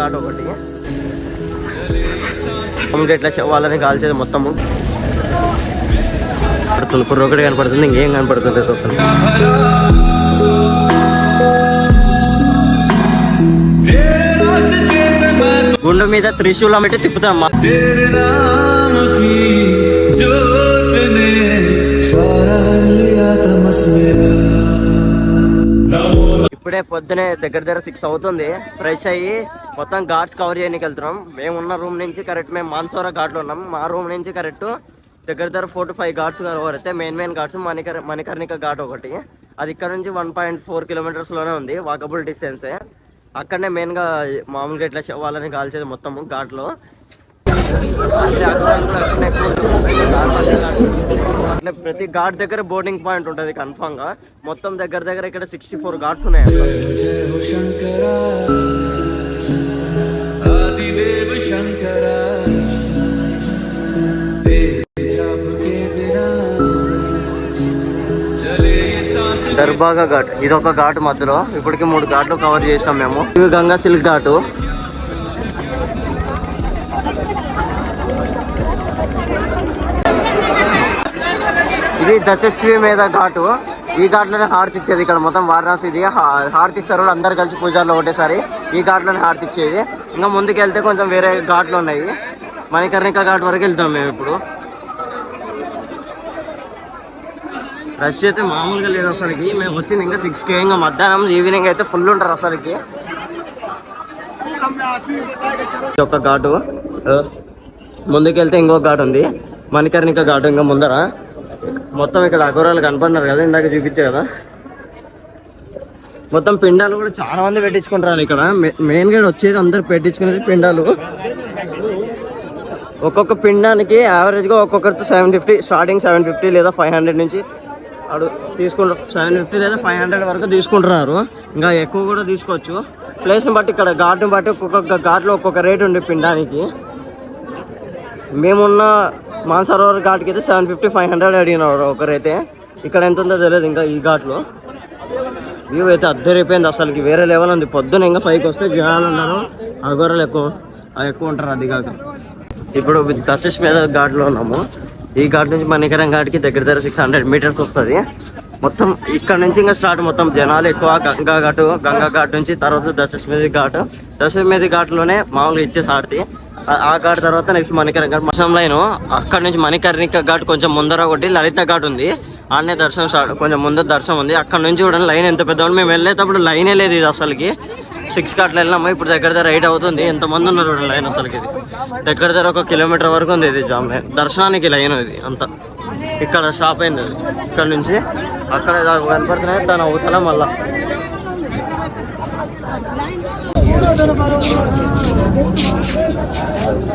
ఘాట్ ఒకటి. ఎట్లా శవాలని కాల్చేది మొత్తము. తులుపు ఒకటి కనపడుతుంది ఇంకేం కనపడుతుంది అసలు? గుండు మీద త్రిశూలం పెట్టి తిప్పుతామా ఇప్పుడే పొద్దునే దగ్గర దగ్గర సిక్స్ అవుతుంది. ఫ్రెష్ అయ్యి మొత్తం ఘాట్స్ కవర్ చేయడానికి వెళ్తున్నాం. మేము ఉన్న రూమ్ నుంచి కరెక్ట్ మేము మాన్సోరా ఘాట్లో ఉన్నాం. మా రూమ్ నుంచి కరెక్ట్ దగ్గర దగ్గర four to five ghats cover అయితే మెయిన్ మెయిన్ ఘాట్స్ మణికర్ మణికర్ణిక ఘాట్ ఒకటి. అది ఇక్కడ నుంచి వన్ పాయింట్ ఫోర్ కిలోమీటర్స్లోనే ఉంది. వాకబుల్ డిస్టెన్సే అక్కడనే మెయిన్గా మామూలుగా ఇట్లా వాళ్ళని కాల్చేది మొత్తం ఘాట్లో. అక్కడ కూడా అక్కడనే ఎక్కువ ఉంటుంది. ఘాట్ అట్లే ఘాట్. అంటే ప్రతి ఘాట్ దగ్గర బోర్డింగ్ పాయింట్ ఉంటుంది కన్ఫామ్గా. మొత్తం దగ్గర దగ్గర ఇక్కడ సిక్స్టీ ఫోర్ ఘాట్స్ ఉన్నాయి దర్బాగా ఘాట్ ఇది ఒక ఘాట్. మధ్యలో. ఇప్పటికి మూడు ఘాట్లు కవర్ చేసినాం మేము. గంగా సిల్క్ ఘాటు. ఇది దశస్వి మీద ఘాటు. ఈ ఘాట్లోనే హారతి ఇచ్చేది ఇక్కడ మొత్తం వారణాసి ఇది. హా- హారతి ఇస్తారు అందరు కలిసి పూజల్లో ఒకటేసారి ఈ ఘాట్లోనే హారతి ఇచ్చేది. ఇంకా ముందుకు వెళ్తే కొంచెం వేరే ఘాట్లు ఉన్నాయి. మణికర్ణిక ఘాట్ వరకు వెళ్తాం మేము ఇప్పుడు. రష్ అయితే మామూలుగా లేదు అసలుకి. మేము వచ్చింది ఇంకా సిక్స్ కే ఇంకా మధ్యాహ్నం ఈవినింగ్ అయితే ఫుల్ ఉంటారు అసలుకి. ఇది ఒక ఘాటు. ముందుకెళ్తే ఇంకో ఘాట్ ఉంది. మణికర్ణిక ఘాటు ఇంకా ముందర. మొత్తం ఇక్కడ అఘోరాలు కనపడినారు కదా ఇందాక చూపించే కదా. మొత్తం పిండాలు కూడా చాలా మంది పెట్టించుకుంటారు ఇక్కడ. మెయిన్గా వచ్చేది అందరు పెట్టించుకునేది పిండాలు. ఒక్కొక్క పిండానికి యావరేజ్గా ఒక్కొక్కరితో seven fifty starting seven fifty లేదా ఫైవ్ హండ్రెడ్ నుంచి అడు తీసుకుంటారు సెవెన్ ఫిఫ్టీ లేదా ఫైవ్ హండ్రెడ్ వరకు తీసుకుంటున్నారు. ఇంకా ఎక్కువ కూడా తీసుకోవచ్చు. ప్లేస్ని బట్టి ఇక్కడ ఘాట్ని బట్టి ఒక్కొక్క ఘాట్లో ఒక్కొక్క రేట్ ఉంది పిండానికి. మేమున్న మాన్సరోవర్ ఘాట్కి అయితే సెవెన్ ఫిఫ్టీ ఫైవ్ హండ్రెడ్ అడిగినారు ఒకరైతే. ఇక్కడ ఎంత ఉందో తెలియదు ఇంకా ఈ ఘాట్లో. వ్యూ అయితే అద్దరిపోయింది అసలుకి. వేరే లెవెల్ ఉంది. పొద్దున ఇంకా ఫైవ్కి వస్తే జనాలు ఉన్నారు. గొర్రెలు ఎక్కువ ఎక్కువ ఉంటారు అది కాక. ఇప్పుడు దశస్ మీద ఘాట్లో ఉన్నాము. ఈ ఘాట్ నుంచి మణికరం ఘాట్కి దగ్గర దగ్గర సిక్స్ హండ్రెడ్ మీటర్స్ వస్తుంది. మొత్తం ఇక్కడ నుంచి ఇంకా స్టార్ట్ మొత్తం జనాలు ఎక్కువ. గంగా ఘాటు గంగా ఘాట్ నుంచి తర్వాత దశస్మేధి ఘాట్. దశస్మేధి ఘాట్లోనే మామూలుగా ఇచ్చే హారతి ఆ- ఘాట్ తర్వాత నెక్స్ట్ మణికర్ ఘాట్. మసం లైన్. అక్కడ నుంచి మణికర్ణిక ఘాట్ కొంచెం ముందర ఒకటి లలిత ఘాట్ ఉంది. ఆడనే దర్శనం స్టార్ట్ కొంచెం ముందర దర్శనం ఉంది. అక్కడ నుంచి కూడా లైన్ ఎంత పెద్ద మేము వెళ్ళేటప్పుడు లైనే లేదు ఇది అసలుకి. సిక్స్ కాట్లు వెళ్ళినాము ఇప్పుడు దగ్గర దగ్గర ఎయిట్ అవుతుంది. ఎంతమంది ఉన్నారు లైన్ అసలుకి ఇది. దగ్గర దగ్గర ఒక కిలోమీటర్ వరకు ఉంది ఇది జామ్ లైన్. దర్శనానికి లైన్ ఇది అంతా. ఇక్కడ స్టాప్ అయింది ఇక్కడ నుంచి అక్కడ కనపడుతున్నాయి దాని అవతల మళ్ళా.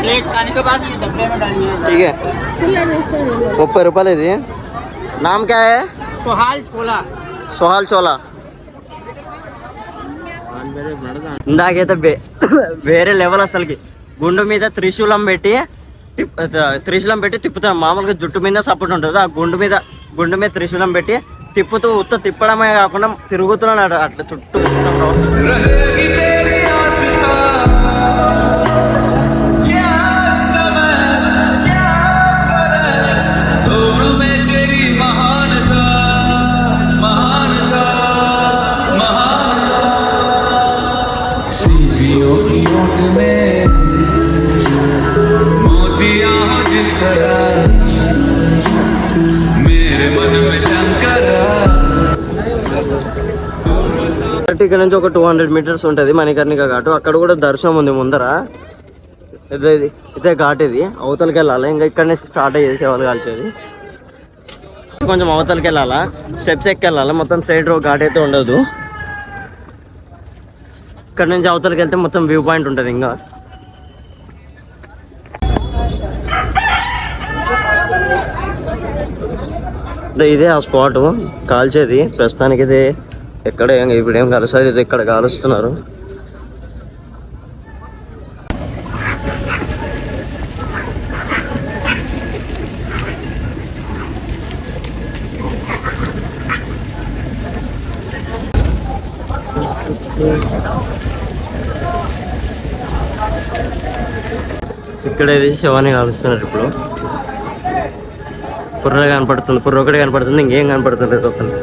प्लेट खाने के बाद ये डब्बे में डालिए ठीक है ముప్పై రూపాయలు ఇది నామ్ క్యా హై सोहाल छोला సోహాల్ చోలా ఇందాకైతే బే వేరే లెవెల్ అసలుకి గుండు మీద త్రిశూలం పెట్టి తిప్- త- త్రిశూలం పెట్టి తిప్పుతాం మామూలుగా జుట్టు మీద సపోర్ట్ ఉంటుంది ఆ గుండు మీద గుండు మీద త్రిశూలం పెట్టి తిప్పుతూ ఉత్త తిప్పడమే కాకుండా తిరుగుతున్నాడు అట్లా చుట్టూ ఇక్కడ నుంచి ఒక టూ హండ్రెడ్ మీటర్స్ ఉంటుంది మణికర్ణిక ఘాటు. అక్కడ కూడా దర్శనం ఉంది ముందర. ఇదే ఘాట్ ఇది. అవతలకి వెళ్ళాలి. ఇంకా ఇక్కడనే స్టార్ట్ చేసేవాళ్ళు కాల్చేది. కొంచెం అవతలకి వెళ్ళాలా? స్టెప్స్ ఎక్కి వెళ్ళాలా? మొత్తం స్ట్రైట్ రోడ్ ఘాట్ అయితే ఉండదు. ఇక్కడ నుంచి అవతలకి వెళ్తే మొత్తం వ్యూ పాయింట్ ఉంటుంది ఇంకా. ఇదే- ఇదే ఆ స్పాట్ కాల్చేది. ప్రస్తుతానికి ఇది ఎక్కడ ఇప్పుడు ఏం కలుస్తారు ఇది ఇక్కడ కాలుస్తున్నారు. ఇక్కడ ఇది శవాన్ని కాలుస్తున్నారు ఇప్పుడు. పుర్ర కనపడుతుంది పుర్ర ఒకటి కనపడుతుంది ఇంకేం కనపడుతుంది అసలు.